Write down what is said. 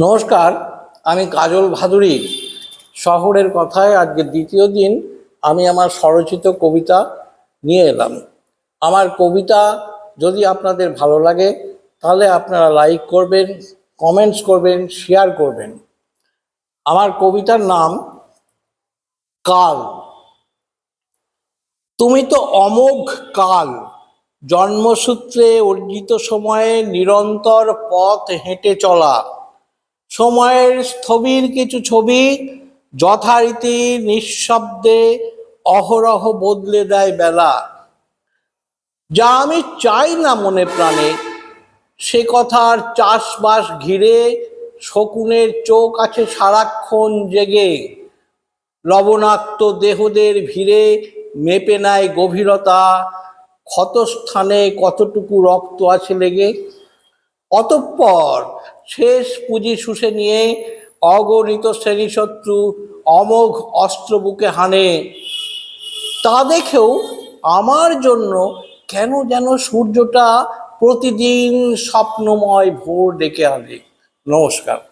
নমস্কার, আমি কাজল ভাদুরী। শহরের কথায় আজকে দ্বিতীয় দিন আমি আমার স্বরচিত কবিতা নিয়ে এলাম। আমার কবিতা যদি আপনাদের ভালো লাগে, তাহলে আপনারা লাইক করবেন কমেন্টস করবেন শেয়ার করবেন। আমার কবিতার নাম কাল। তুমি তো অমোঘ কাল। জন্মসূত্রে অর্জিত সময়ে নিরন্তর পথ হেঁটে চলা। সময়ের স্থবির কিছু ছবি যথারীতি নিঃশব্দে অহরহ বদলে দেয় বেলা। যা আমি চাই না মনে প্রাণে, সে কথার চাষবাস ঘিরে শকুনের চোখ আছে সারাক্ষণ জেগে। লবণাক্ত দেহদের ভিড়ে মেপে নেয় গভীরতা, ক্ষতস্থানে কতটুকু রক্ত আছে লেগে। অতঃপর শেষ পুঁজি শুষে নিয়ে অগণিত শ্রেণি শত্রু অমোঘ অস্ত্র বুকে হানে। তা দেখেও আমার জন্য কেন যেন সূর্যটা প্রতিদিন স্বপ্নময় ভোর ডেকে আনে। নমস্কার।